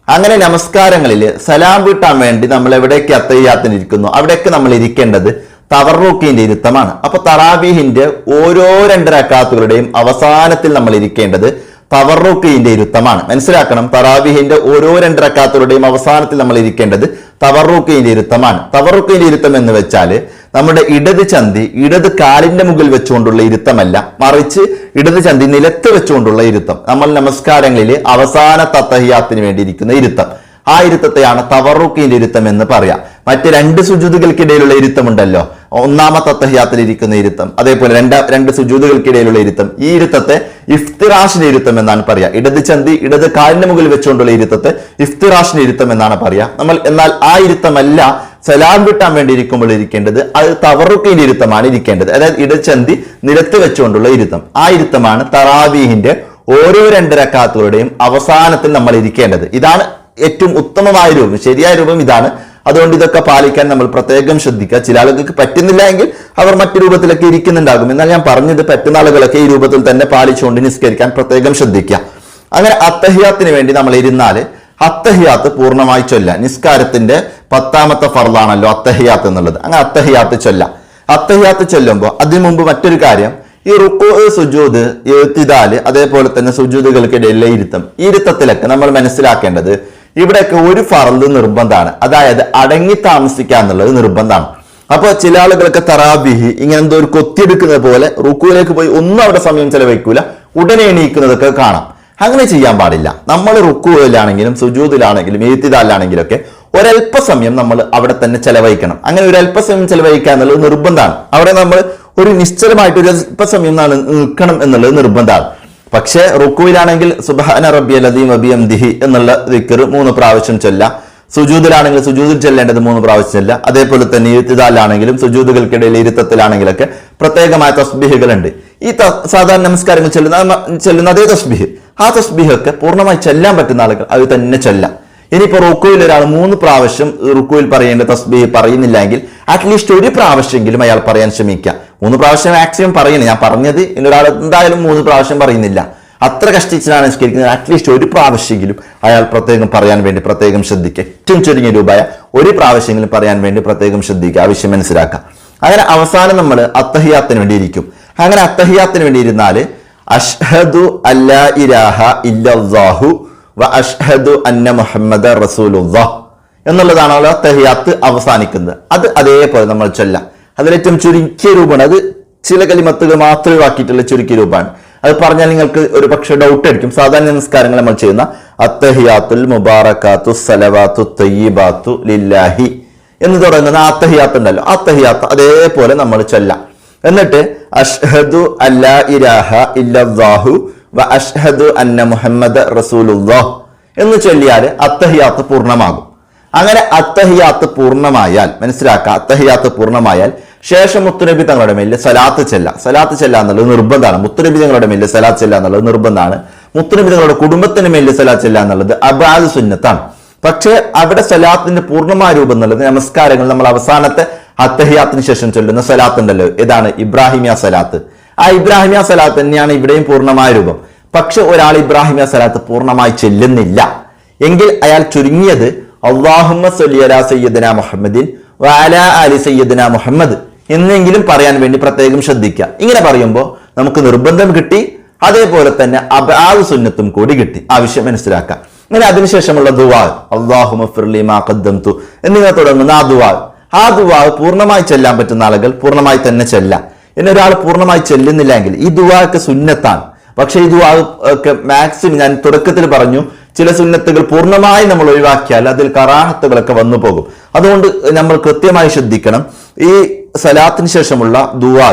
അങ്ങനെ നമസ്കാരങ്ങളിൽ സലാം വിട്ടാൻ വേണ്ടി നമ്മൾ എവിടേക്ക് അത്തയ്യാത്തിനിരിക്കുന്നു അവിടേക്ക് നമ്മൾ ഇരിക്കേണ്ടത് തവറൂക്കിന്റെ ഇരുത്തമാണ്. അപ്പൊ തറാബീഹിന്റെ ഓരോ രണ്ടരക്കാത്തുകളുടെയും അവസാനത്തിൽ നമ്മൾ ഇരിക്കേണ്ടത് തവറൂക്കിന്റെ ഇരുത്തമാണ്. മനസ്സിലാക്കണം തറാവിഹിന്റെ ഓരോ രണ്ടരക്കാത്തുകളുടെയും അവസാനത്തിൽ നമ്മൾ ഇരിക്കേണ്ടത് തവറൂക്കിന്റെ ഇരുത്തമാണ്. തവറൂക്കിന്റെ ഇരുത്തം എന്ന് വെച്ചാൽ നമ്മുടെ ഇടത് ചന്തി ഇടത് കാലിന്റെ മുകളിൽ വെച്ചുകൊണ്ടുള്ള ഇരുത്തമല്ല മറിച്ച് ഇടത് ചന്തി നിലത്ത് വെച്ചുകൊണ്ടുള്ള ഇരുത്തം. നമ്മൾ നമസ്കാരങ്ങളിൽ അവസാന തത്തഹിയാത്തിന് വേണ്ടിയിരിക്കുന്ന ഇരുത്തം. ആ ഇരുത്തത്തെയാണ് തവറുക്കിന്റെ ഇരുത്തം എന്ന് പറയാം. മറ്റ് രണ്ട് സുജൂതുകൾക്കിടയിലുള്ള ഇരുത്തമുണ്ടല്ലോ. ഒന്നാമത്തെ തത്തഹിയാത്തിൽ ഇരിക്കുന്ന ഇരുത്തം അതേപോലെ രണ്ടാം രണ്ട് സുജൂതുകൾക്കിടയിലുള്ള ഇരുത്തം. ഈ ഇരുത്തത്തെ ഇഫ്തിറാഷിന്റെ ഇരുത്തം എന്നാണ് പറയാ. ഇടത് ചന്തി ഇടത് കാലിന്റെ മുകളിൽ വെച്ചുകൊണ്ടുള്ള ഇരുത്തത്തെ ഇഫ്തിറാഷിന്റെ ഇരുത്തം എന്നാണ് പറയാ. നമ്മൾ എന്നാൽ ആ ഇരുത്തമല്ല സലാം കിട്ടാൻ വേണ്ടി ഇരിക്കുമ്പോൾ ഇരിക്കേണ്ടത് അത് തവറുക്കിന്റെ ഇരുത്തമാണ് ഇരിക്കേണ്ടത്. അതായത് ഇടച്ചന്തി നിരത്ത് വെച്ചുകൊണ്ടുള്ള ഇരുത്തം. ആ ഇരുത്തമാണ് തറാവീഹിന്റെ ഓരോ രണ്ടരക്കാത്തുകളുടെയും അവസാനത്തിൽ നമ്മൾ ഇരിക്കേണ്ടത്. ഇതാണ് ഏറ്റവും ഉത്തമമായ രൂപം. ശരിയായ രൂപം ഇതാണ്. അതുകൊണ്ട് ഇതൊക്കെ പാലിക്കാൻ നമ്മൾ പ്രത്യേകം ശ്രദ്ധിക്കുക. ചില ആളുകൾക്ക് പറ്റുന്നില്ല എങ്കിൽ അവർ മറ്റു രൂപത്തിലൊക്കെ ഇരിക്കുന്നുണ്ടാകും. എന്നാൽ ഞാൻ പറഞ്ഞത് പറ്റുന്ന ആളുകളൊക്കെ ഈ രൂപത്തിൽ തന്നെ പാലിച്ചുകൊണ്ട് നിസ്കരിക്കാൻ പ്രത്യേകം ശ്രദ്ധിക്കുക. അങ്ങനെ അത്തഹിയാത്തിന് വേണ്ടി നമ്മൾ ഇരുന്നാൽ അത്തഹിയാത്ത് പൂർണമായി ചൊല്ല. നിസ്കാരത്തിന്റെ പത്താമത്തെ ഫർദാണല്ലോ അത്തഹിയാത്ത് എന്നുള്ളത്. അങ്ങനെ അത്തഹിയാത്ത് ചൊല്ല. അത്തഹിയാത്ത് ചൊല്ലുമ്പോൾ അതിനു മുമ്പ് മറ്റൊരു കാര്യം. ഈ റുക്കു സുജൂദ് എഴുത്തിദാൽ അതേപോലെ തന്നെ സുജൂദുകൾക്കിടയിലെ ഇരുത്തം ഇരുത്തത്തിലൊക്കെ നമ്മൾ മനസ്സിലാക്കേണ്ടത് ഇവിടെയൊക്കെ ഒരു ഫറന്ത് നിർബന്ധമാണ്. അതായത് അടങ്ങി താമസിക്കുക എന്നുള്ളത് നിർബന്ധമാണ്. അപ്പോൾ ചില ആളുകളൊക്കെ തറാബിഹി ഇങ്ങനെ എന്തോ ഒരു കൊത്തിയെടുക്കുന്നത് പോലെ റുക്കുവിലേക്ക് പോയി ഒന്നും അവിടെ സമയം ചെലവഴിക്കൂല. ഉടനെ എണീക്കുന്നതൊക്കെ കാണാം. അങ്ങനെ ചെയ്യാൻ പാടില്ല. നമ്മൾ റുക്കുവിലാണെങ്കിലും സുജൂതിലാണെങ്കിലും എഴുത്തിദാലാണെങ്കിലും ഒക്കെ ഒരല്പസമയം നമ്മൾ അവിടെ തന്നെ ചെലവഴിക്കണം. അങ്ങനെ ഒരു അല്പസമയം ചെലവഴിക്കുക എന്നുള്ളത് നിർബന്ധമാണ്. അവിടെ നമ്മൾ ഒരു നിശ്ചലമായിട്ട് ഒരു അല്പസമയം നിൽക്കണം എന്നുള്ളത് നിർബന്ധമാണ്. പക്ഷേ റുക്കുവിലാണെങ്കിൽ സുബാന റബ്ബി അലദീം അബിയം ദിഹി എന്നുള്ള ദിക്കർ മൂന്ന് പ്രാവശ്യം ചൊല്ലാം. സുജൂതിലാണെങ്കിൽ സുജൂതിൽ ചെല്ലേണ്ടത് മൂന്ന് പ്രാവശ്യം ചെല്ല. അതേപോലെ തന്നെ ഇരുത്തിതാലാണെങ്കിലും സുജൂതുകൾക്കിടയിൽ ഇരുത്തത്തിലാണെങ്കിലൊക്കെ പ്രത്യേകമായ തസ്ബിഹുകളുണ്ട്. ഈ സാധാരണ നമസ്കാരങ്ങൾ ചെല്ലുന്ന ചെല്ലുന്ന അതേ തസ്ബിഹ്. ആ തസ്ബീഹൊക്കെ പൂർണമായി ചെല്ലാൻ പറ്റുന്ന ആളുകൾ അത് തന്നെ ചെല്ലാം. ഇനിയിപ്പോൾ റുക്കുവിൽ ഒരാൾ മൂന്ന് പ്രാവശ്യം റുക്കുവിൽ പറയേണ്ട തസ്ബീഹ് പറയുന്നില്ലെങ്കിൽ അറ്റ്ലീസ്റ്റ് ഒരു പ്രാവശ്യമെങ്കിലും അയാൾ പറയാൻ ശ്രമിക്കുക മൂന്ന് പ്രാവശ്യം മാക്സിമം പറയുന്നത് ഞാൻ പറഞ്ഞത് ഇന്നൊരാൾ എന്തായാലും മൂന്ന് പ്രാവശ്യം പറയുന്നില്ല. അത്ര കഷ്ടിച്ചാണ് നിസ്കരിക്കുന്നത്. അറ്റ്ലീസ്റ്റ് ഒരു പ്രാവശ്യമെങ്കിലും അയാൾ പ്രത്യേകം പറയാൻ വേണ്ടി പ്രത്യേകം ശ്രദ്ധിക്കുക. ഏറ്റവും ചുരുങ്ങിയ രൂപയ ഒരു പ്രാവശ്യമെങ്കിലും പറയാൻ വേണ്ടി പ്രത്യേകം ശ്രദ്ധിക്കുക. ആവശ്യം മനസ്സിലാക്കുക. അങ്ങനെ അവസാനം നമ്മൾ അത്തഹിയാത്തിന് വേണ്ടിയിരിക്കും. അങ്ങനെ അത്തഹിയാത്തിന് വേണ്ടി ഇരുന്നാൽ അഷ്ഹദു അല്ലാ ഇലാഹ ഇല്ലാഹു വ അഷ്ഹദു അന്ന മുഹമ്മദ് റസൂലുള്ളാഹ് എന്നുള്ളതാണല്ലോ തഹിയാത്ത് അവസാനിക്കുന്നത്. അത് അതേപോലെ നമ്മൾ ചൊല്ലാം. അതിലേറ്റവും ചുരുക്കിയ രൂപമാണ്. അത് ചില കലിമത്തുകൾ മാത്രം ഒഴിവാക്കിയിട്ടുള്ള ചുരുക്കിയ രൂപമാണ്. അത് പറഞ്ഞാൽ നിങ്ങൾക്ക് ഒരു പക്ഷേ ഡൗട്ട് അടിക്കും സാധാരണ നമസ്കാരങ്ങൾ നമ്മൾ ചെയ്യുന്ന അത്തഹിയാത്തുൽ മുബാറക്കാത്തു സലവാത്തു തയ്യബാത്തു ലില്ലാഹി എന്ന് തുടങ്ങുന്ന അത്തഹിയാത്ത് ഉണ്ടല്ലോ അത്തഹിയാത്ത് അതേപോലെ നമ്മൾ ചൊല്ലാം. എന്നിട്ട് അഷ്ഹദു അല്ലാ ഇരാഹ ഇല്ലല്ലാഹു വ അഷ്ഹദു അന്ന മുഹമ്മദ് റസൂലുള്ളാഹ് എന്ന് ചൊല്ലിയാൽ അത്തഹിയാത്ത് പൂർണമാകും. അങ്ങനെ അത്തഹിയാത്ത് പൂർണമായാൽ മനസ്സിലാക്കുക അത്തഹിയാത്ത് പൂർണമായാൽ ശേഷം മുത്തുനബി തങ്ങളുടെ മേലിൽ സലാത്ത് ചെല്ല. സലാത്ത് ചെല്ല എന്നുള്ളത് നിർബന്ധമാണ്. മുത്തുനബി തങ്ങളുടെ മേലിൽ സലാത്ത് ചെല്ല എന്നുള്ളത് നിർബന്ധമാണ്. മുത്തുനബി തങ്ങളുടെ കുടുംബത്തിന് മേലിൽ സലാത്ത് ചെല്ല എന്നുള്ളത് അബാദ് സുന്നത്താണ്. പക്ഷേ അവിടെ സലാത്തിന്റെ പൂർണമായ രൂപം എന്നുള്ളത് നമസ്കാരങ്ങൾ നമ്മൾ അവസാനത്തെ അത്തഹിയാത്തിന് ശേഷം ചൊല്ലുന്ന സലാത്ത് ഉണ്ടല്ലോ. ഇതാണ് ഇബ്രാഹിമിയ സലാത്ത്. ആ ഇബ്രാഹിമിയ സലാത്ത് തന്നെയാണ് ഇവിടെയും പൂർണമായ രൂപം. പക്ഷെ ഒരാൾ ഇബ്രാഹിമിയ സലാത്ത് പൂർണമായി ചെല്ലുന്നില്ല. എങ്കിൽ അയാൾ ചുരുങ്ങിയത് അള്ളാഹുമ്മ മുഹമ്മദിൻ മുഹമ്മദ് എന്നെങ്കിലും പറയാൻ വേണ്ടി പ്രത്യേകം ശ്രദ്ധിക്കുക. ഇങ്ങനെ പറയുമ്പോൾ നമുക്ക് നിർബന്ധം കിട്ടി അതേപോലെ തന്നെ അബാദ് സുന്നത്തും കൂടി കിട്ടി. ആവശ്യം മനസ്സിലാക്കാം. അങ്ങനെ അതിനുശേഷമുള്ള ദുവാ അള്ളാഹു മാ എന്നിങ്ങനെ തുടങ്ങുന്ന ആ ദുവാ ആ ദുവാ പൂർണമായി ചെല്ലാൻ പറ്റുന്ന ആളുകൾ പൂർണമായി തന്നെ ചെല്ലാം. ഇനി ഒരാൾ പൂർണമായി ചെല്ലുന്നില്ലെങ്കിൽ ഈ ദുവാ ഒക്കെ സുന്നത്താണ്. പക്ഷേ ഈ ദുവാ ഒക്കെ മാക്സിമം ഞാൻ തുടക്കത്തിൽ പറഞ്ഞു ചില സുന്നത്തുകൾ പൂർണമായി നമ്മൾ ഒഴിവാക്കിയാൽ അതിൽ കറാഹത്തുകളൊക്കെ വന്നു പോകും. അതുകൊണ്ട് നമ്മൾ കൃത്യമായി ശ്രദ്ധിക്കണം. ഈ സലാത്തിന് ശേഷമുള്ള ദുവാ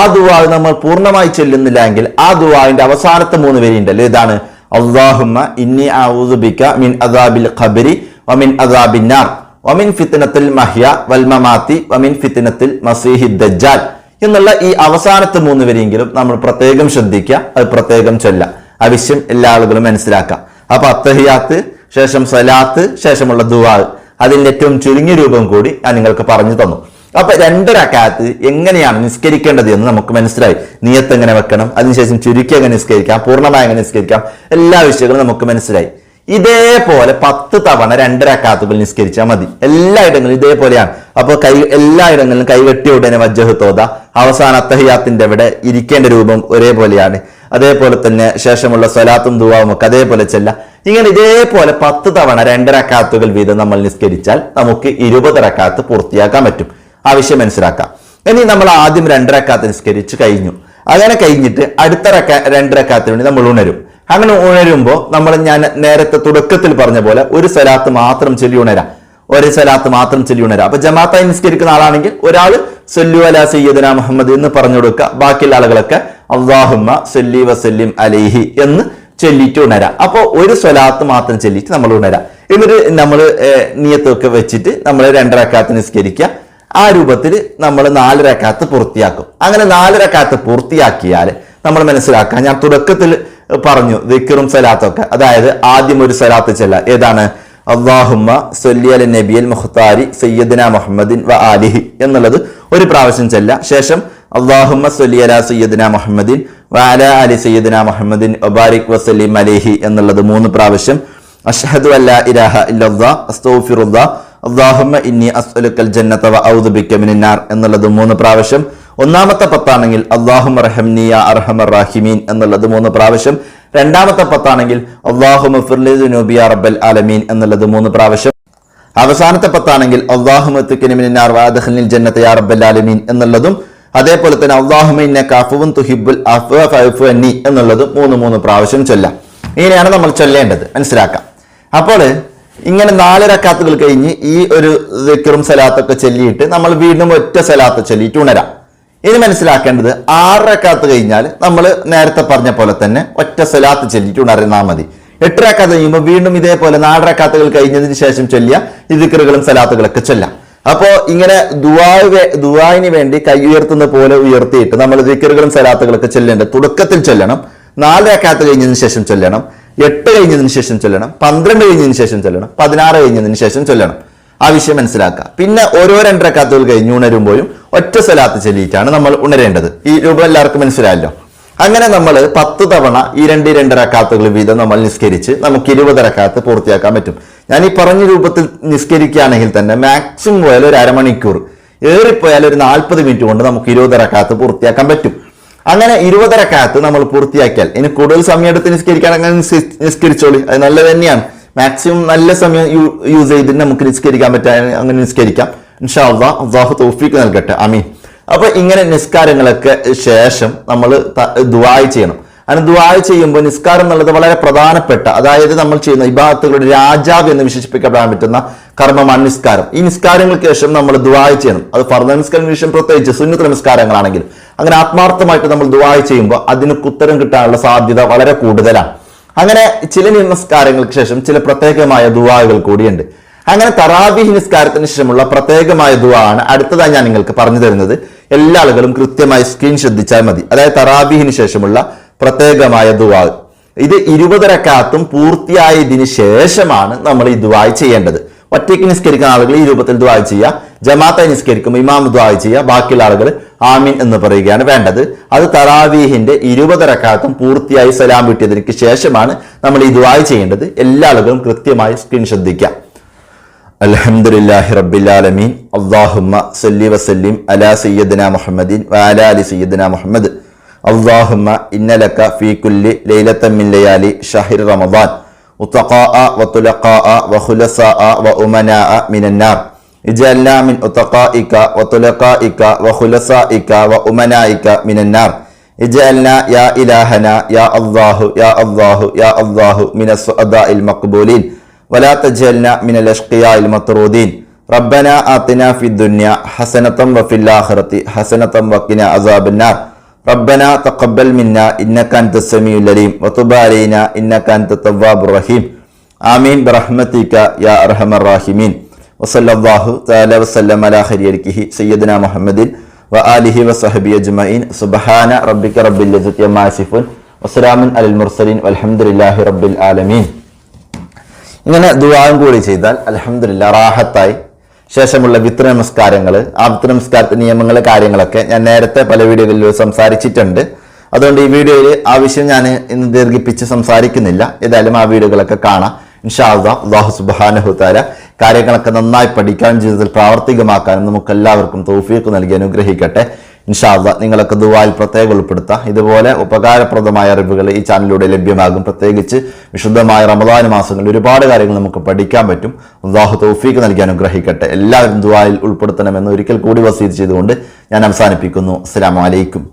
ആ ദുവാ നമ്മൾ പൂർണമായി ചെല്ലുന്നില്ല എങ്കിൽ ആ ദുവാവിന്റെ അവസാനത്തെ മൂന്ന് പേരുണ്ടല്ലോ ഇതാണ് അള്ളാഹുമ്മ ഇന്നി ഔദുബിക മിൻ അദാബിൽ ഖബരി വമിൻ അദാബിൻ നാർ. വമിൻ ഫിത്തിനത്തിൽ മഹ്യ വൽമമാത്തി വമിൻ ഫിത്തിനത്തിൽ മസീഹി ദജ്ജാൽ എന്നുള്ള ഈ അവസാനത്തെ മൂന്ന് വരെയെങ്കിലും നമ്മൾ പ്രത്യേകം ശ്രദ്ധിക്കുക അത് പ്രത്യേകം ചൊല്ല ആവശ്യം എല്ലാ ആളുകളും മനസ്സിലാക്കുക. അപ്പൊ അത്തഹിയാത്ത് ശേഷം സലാത്ത് ശേഷമുള്ള ദുവാൽ അതിന്റെ ഏറ്റവും ചുരുങ്ങിയ രൂപം കൂടി ഞാൻ നിങ്ങൾക്ക് പറഞ്ഞു തന്നു. അപ്പൊ രണ്ടൊരക്കാലത്ത് എങ്ങനെയാണ് നിസ്കരിക്കേണ്ടത് എന്ന് നമുക്ക് മനസ്സിലായി. നീയത്ത് എങ്ങനെ വെക്കണം അതിനുശേഷം ചുരുക്കി എങ്ങനെ നിസ്കരിക്കാം പൂർണമായി എങ്ങനെ നിസ്കരിക്കാം എല്ലാ വിഷയങ്ങളും നമുക്ക് മനസ്സിലായി. ഇതേപോലെ പത്ത് തവണ രണ്ടരക്കാത്തുകൾ നിസ്കരിച്ചാൽ മതി. എല്ലാ എല്ലായിടങ്ങളിലും ഇതേപോലെയാണ്. അപ്പോൾ കൈ എല്ലാ എല്ലായിടങ്ങളിലും കൈകെട്ടിയ ഉടനെ വജ്ജഹ് തോത. അവസാന അത്തഹിയാത്തിന്റെ അവിടെ ഇരിക്കേണ്ട രൂപം ഒരേപോലെയാണ്. അതേപോലെ തന്നെ ശേഷമുള്ള സ്വലാത്തും ദുവാവും ഒക്കെ അതേപോലെ ചെല്ലാം. ഇങ്ങനെ ഇതേപോലെ പത്ത് തവണ രണ്ടരക്കാത്തുകൾ വീതം നമ്മൾ നിസ്കരിച്ചാൽ നമുക്ക് ഇരുപത് റക്കാത്ത് പൂർത്തിയാക്കാൻ പറ്റും. ആവശ്യം മനസ്സിലാക്കാം. ഇനി നമ്മൾ ആദ്യം രണ്ടരക്കാത്ത് നിസ്കരിച്ച് കഴിഞ്ഞു. അങ്ങനെ കഴിഞ്ഞിട്ട് അടുത്ത റക്ക രണ്ടരക്കാത്തിന് വേണ്ടി നമ്മൾ ഉണരും. അങ്ങനെ ഉണരുമ്പോൾ നമ്മൾ ഞാൻ നേരത്തെ തുടക്കത്തിൽ പറഞ്ഞ പോലെ ഒരു സ്ഥലത്ത് മാത്രം ചൊല്ലി ഉണരാം. ഒരു സ്ഥലത്ത് മാത്രം ചൊല്ലി ഉണരാം. അപ്പൊ ജമാഅത്തായി നിസ്കരിക്കുന്ന ആളാണെങ്കിൽ ഒരാൾ സൊല്ലു അല സയ്യദന മുഹമ്മദ് എന്ന് പറഞ്ഞു കൊടുക്കുക. ബാക്കിയുള്ള ആളുകളൊക്കെ അള്ളാഹുമ്മ സൊല്ലി വസല്ലിം അലൈഹി എന്ന് ചൊല്ലിയിട്ട് ഉണരാം. അപ്പോൾ ഒരു സ്വലാത്ത് മാത്രം ചൊല്ലിയിട്ട് നമ്മൾ ഉണരാം. എന്നിട്ട് നമ്മൾ നിയത്തൊക്കെ വെച്ചിട്ട് നമ്മൾ രണ്ടരക്കാത്ത് നിസ്കരിക്കുക. ആ രൂപത്തിൽ നമ്മൾ നാലരക്കാത്ത് പൂർത്തിയാക്കും. അങ്ങനെ നാലരക്കാത്ത് പൂർത്തിയാക്കിയാൽ നമ്മൾ മനസ്സിലാക്കാം. ഞാൻ തുടക്കത്തിൽ പറഞ്ഞു ദിക്കറും സലാത്തൊക്കെ അതായത് ആദ്യം ഒരു സലാത്ത് ചെല്ല. ഏതാണ്? അള്ളാഹുമ്മ സൊല്ലി അൽ നബിയൽ മുഖ്താരി സയ്യദിന മുഹമ്മദിൻ വ ആലിഹി എന്നുള്ളത് ഒരു പ്രാവശ്യം ചെല്ല. ശേഷം അള്ളാഹുമ്മ സൊല്ലി അല സയ്യദിന മുഹമ്മദിൻ വ അല അലി സയ്യദിന മുഹമ്മദിൻ ഒബാരിക് വസലിം അലിഹി എന്നുള്ളത് മൂന്ന് പ്രാവശ്യം. അഷ്ഹദു അല്ല ഇരാഹ ഇല്ലാ അസ്തഗ്ഫിറുല്ലാ അള്ളാഹുമ്മ ഇന്നി അസ്അലുക്കൽ ജന്നത വ ഔദു ബിക മിനന്നാർ എന്നുള്ളത് മൂന്ന് പ്രാവശ്യം. ഒന്നാമത്തെ പത്താണെങ്കിൽ അള്ളാഹും റഹംനിയ അർഹമർ റാഹിമീൻ എന്നുള്ളത് മൂന്ന് പ്രാവശ്യം. രണ്ടാമത്തെ പത്താണെങ്കിൽ അള്ളാഹും ഫിർലിദുനൂബി യാ റബ്ബൽ ആലമീൻ എന്നുള്ളത് മൂന്ന് പ്രാവശ്യം. അവസാനത്തെ പത്താണെങ്കിൽ അള്ളാഹുമിൻ യാ റബ്ബൽ ആലമീൻ എന്നുള്ളതും അതേപോലെ തന്നെ അള്ളാഹുമിന്നെ കാഫുവും തുഹിബുൽ അന്നി എന്നുള്ളതും മൂന്ന് മൂന്ന് പ്രാവശ്യം ചൊല്ലാം. ഇങ്ങനെയാണ് നമ്മൾ ചൊല്ലേണ്ടത്. മനസ്സിലാക്കാം. അപ്പോൾ ഇങ്ങനെ നാല് റക്കാത്തുകൾ കഴിഞ്ഞ് ഈ ഒരു ദിക്റും സലാത്തൊക്കെ ചൊല്ലിയിട്ട് നമ്മൾ വീണ്ടും ഒറ്റ സലാത്ത് ചൊല്ലിയിട്ട് ഉണരാം. ഇനി മനസ്സിലാക്കേണ്ടത് ആറരക്കാത്ത് കഴിഞ്ഞാൽ നമ്മൾ നേരത്തെ പറഞ്ഞ പോലെ തന്നെ ഒറ്റ സ്വലാത്ത് ചൊല്ലിയിട്ട് ഉണരുന്നാൽ മതി. എട്ടരക്കാത്ത് കഴിയുമ്പോൾ വീണ്ടും ഇതേപോലെ നാല് റക്കാത്തുകൾ കഴിഞ്ഞതിന് ശേഷം ചൊല്ലിയ ഇതിക്കറുകളും സലാത്തുകളൊക്കെ ചൊല്ലാം. അപ്പോൾ ഇങ്ങനെ ദുവാ ദുവായിന് വേണ്ടി കൈ ഉയർത്തുന്ന പോലെ ഉയർത്തിയിട്ട് നമ്മൾ ദിക്കറുകളും സലാത്തുകളൊക്കെ ചൊല്ലേണ്ടത് തുടക്കത്തിൽ ചൊല്ലണം. നാല് റക്കാത്ത് കഴിഞ്ഞതിന് ശേഷം ചൊല്ലണം. എട്ട് കഴിഞ്ഞതിന് ശേഷം ചൊല്ലണം. പന്ത്രണ്ട് കഴിഞ്ഞതിന് ശേഷം ചൊല്ലണം. പതിനാറ് കഴിഞ്ഞതിന് ശേഷം ചൊല്ലണം. ആ വിഷയം മനസ്സിലാക്കുക. പിന്നെ ഓരോ രണ്ടര രണ്ടരക്കാത്തുകൾ കഴിഞ്ഞ് ഉണരുമ്പോഴും ഒറ്റ സ്വലാത്ത് ചൊല്ലിയിട്ടാണ് നമ്മൾ ഉണരേണ്ടത്. ഈ രൂപം എല്ലാവർക്കും മനസ്സിലായല്ലോ? അങ്ങനെ നമ്മൾ പത്ത് തവണ ഈ രണ്ട് രണ്ടര രണ്ടരക്കാത്തുകൾ വീതം നമ്മൾ നിസ്കരിച്ച് നമുക്ക് ഇരുപതര കാത്ത് പൂർത്തിയാക്കാൻ പറ്റും. ഞാൻ ഈ പറഞ്ഞ രൂപത്തിൽ നിസ്കരിക്കുകയാണെങ്കിൽ തന്നെ മാക്സിമം പോയാൽ ഒരു അരമണിക്കൂർ. ഏറിപ്പോയാൽ ഒരു നാൽപ്പത് മിനിറ്റ് കൊണ്ട് നമുക്ക് ഇരുപതര കാത്ത് പൂർത്തിയാക്കാൻ പറ്റും. അങ്ങനെ ഇരുപതരക്കാലത്ത് നമ്മൾ പൂർത്തിയാക്കിയാൽ ഇനി കൂടുതൽ സമയം എടുത്ത് നിസ്കരിക്കാൻ അങ്ങനെ നിസ്കരിച്ചോളി. അത് നല്ലത് തന്നെയാണ്. മാക്സിമം നല്ല സമയം യൂസ് ചെയ്തിട്ട് നമുക്ക് നിസ്കരിക്കാൻ പറ്റാൻ അങ്ങനെ നിസ്കരിക്കാം. ഇൻഷാ അള്ളാഹ് തോഫിക്ക് നൽകട്ടെ. അമീൻ അപ്പൊ ഇങ്ങനെ നിസ്കാരങ്ങളൊക്കെ ശേഷം നമ്മൾ ദുബായ് ചെയ്യണം. അങ്ങനെ ദുബായ് ചെയ്യുമ്പോൾ നിസ്കാരം എന്നുള്ളത് വളരെ പ്രധാനപ്പെട്ട അതായത് നമ്മൾ ചെയ്യുന്ന ഇബാദത്തുകളുടെ രാജാവ് എന്ന് വിശേഷിപ്പിക്കപ്പെടാൻ പറ്റുന്ന കർമ്മമാണ് നിസ്കാരം. ഈ നിസ്കാരങ്ങൾക്ക് ശേഷം നമ്മൾ ദുബായ് ചെയ്യണം. അത് ഫർദ നിസ്കാരത്തിന് ശേഷം പ്രത്യേകിച്ച് സുന്നത്ത് നിസ്കാരങ്ങളാണെങ്കിൽ. അങ്ങനെ ആത്മാർത്ഥമായിട്ട് നമ്മൾ ദുബായ് ചെയ്യുമ്പോൾ അതിന് ഉത്തരം കിട്ടാനുള്ള സാധ്യത വളരെ കൂടുതലാണ്. അങ്ങനെ ചില നമസ്കാരങ്ങൾക്ക് ശേഷം ചില പ്രത്യേകമായ ദുവാകൾ കൂടിയുണ്ട്. അങ്ങനെ തറാബിഹ് നിസ്കാരത്തിന് ശേഷമുള്ള പ്രത്യേകമായ ദുവാ ആണ് അടുത്തതായി ഞാൻ നിങ്ങൾക്ക് പറഞ്ഞു തരുന്നത്. എല്ലാ ആളുകളും കൃത്യമായി സ്ക്രീൻ ശ്രദ്ധിച്ചാൽ മതി. അതായത് തറാബിഹിന് ശേഷമുള്ള പ്രത്യേകമായ ദുവാ ഇത് ഇരുപതരക്കാത്തും പൂർത്തിയായതിന് ശേഷമാണ് നമ്മൾ ഈ ദുവായി ചെയ്യേണ്ടത്. ഒറ്റയ്ക്ക് നിസ്കരിക്കുന്ന ആളുകൾ ഈ രൂപത്തിൽ ദുവായി ചെയ്യുക. ജമാഅത്തായി നിസ്കരിക്കുമ്പോൾ ഇമാം ദുവായി ചെയ്യുക. ബാക്കിയുള്ള ആളുകൾ ആമീൻ എന്ന് പറയുകയാണ് വേണ്ടത്. അത് തറാവീഹിന്റെ ഇരുപത് റക്കാത്തും പൂർത്തിയായി സലാം കിട്ടിയതിനു ശേഷമാണ് നമ്മൾ ഈ ചെയ്യേണ്ടത്. എല്ലാ ആളുകളും കൃത്യമായി സ്ക്രീൻ ശ്രദ്ധിക്കാം. അലഹമുല്ലാഹി റബ്ബിലാലമീൻ അള്ളാഹുമ്മ സല്ലി വസല്ലിം അലാ സയ്യദന മുഹമ്മദീൻ വാല അലി സയ്യദന മുഹമ്മദ്. അള്ളാഹുമ്മ ഇന്നലക്ക ഫീ കുല്ലി ലൈലത്തമ്മിൻ ലയാലി ഷഹിർ റമദാൻ. ഉത്തഖാഅ വതുലഖാഅ വഖുലസാഅ വഉമനാഅ മിനന്നാർ. اجعلنا من أتقائك وطلقائك وخلصائك وأمنائك من النار اجعلنا يا إلهنا يا الله يا الله يا الله من السعداء المقبولين ولا تجعلنا من الأشقياء المطرودين ربنا آتنا في الدنيا حسنة وفي الآخرة حسنة وقنا عذاب النار ربنا تقبل منا إنك أنت السميع العليم وتب علينا إنك أنت التواب الرحيم آمين برحمتك يا أرحم الراحمين വസല്ലാഹു താല വസ്ലം അല ഹരിയൽക്കിഹി സയ്യദന മുഹമ്മദിൻ വ ആലിഹി വസഹബി അജ്മീൻ സുബഹാന റബ്ബിക്ക റബ്ബിൽ ആസിഫുൻ വസ്സലാമുൻ അൽ മുർസലിൻ. അലഹമുല്ലാഹി റബ്ബിൽ ആലമീൻ. ഇങ്ങനെ ദുവാവും കൂടി ചെയ്താൽ അലഹമുല്ല റാഹത്തായി. ശേഷമുള്ള വിത്ര നമസ്കാരങ്ങൾ ആ വിത്ര നമസ്കാരത്തെ നിയമങ്ങൾ കാര്യങ്ങളൊക്കെ ഞാൻ നേരത്തെ പല വീഡിയോകളിലും സംസാരിച്ചിട്ടുണ്ട്. അതുകൊണ്ട് ഈ വീഡിയോയിൽ ആവശ്യം ഞാൻ ഇന്ന് ദീർഘിപ്പിച്ച് സംസാരിക്കുന്നില്ല. ഏതായാലും ആ വീഡിയോകളൊക്കെ കാണാം. ഇൻഷാ അള്ളാഹ്. അള്ളാഹു സുബാനഹുത്താല കാര്യങ്ങളൊക്കെ നന്നായി പഠിക്കാനും ജീവിതത്തിൽ പ്രാവർത്തികമാക്കാനും നമുക്ക് എല്ലാവർക്കും തൗഫീഖ് നൽകി അനുഗ്രഹിക്കട്ടെ. ഇൻഷാല്ല നിങ്ങളൊക്കെ ദുബായിൽ പ്രത്യേകം ഉൾപ്പെടുത്താം. ഇതുപോലെ ഉപകാരപ്രദമായ അറിവുകൾ ഈ ചാനലിലൂടെ ലഭ്യമാകും. പ്രത്യേകിച്ച് വിശുദ്ധമായ റമദാൻ മാസങ്ങളിൽ ഒരുപാട് കാര്യങ്ങൾ നമുക്ക് പഠിക്കാൻ പറ്റും. അള്ളാഹു തൗഫീക്ക് നൽകി അനുഗ്രഹിക്കട്ടെ. എല്ലാവരും ദുബായിൽ ഉൾപ്പെടുത്തണമെന്ന് ഒരിക്കൽ കൂടി വസീത് ചെയ്തുകൊണ്ട് ഞാൻ അവസാനിപ്പിക്കുന്നു. അസ്സാം അലൈക്കും.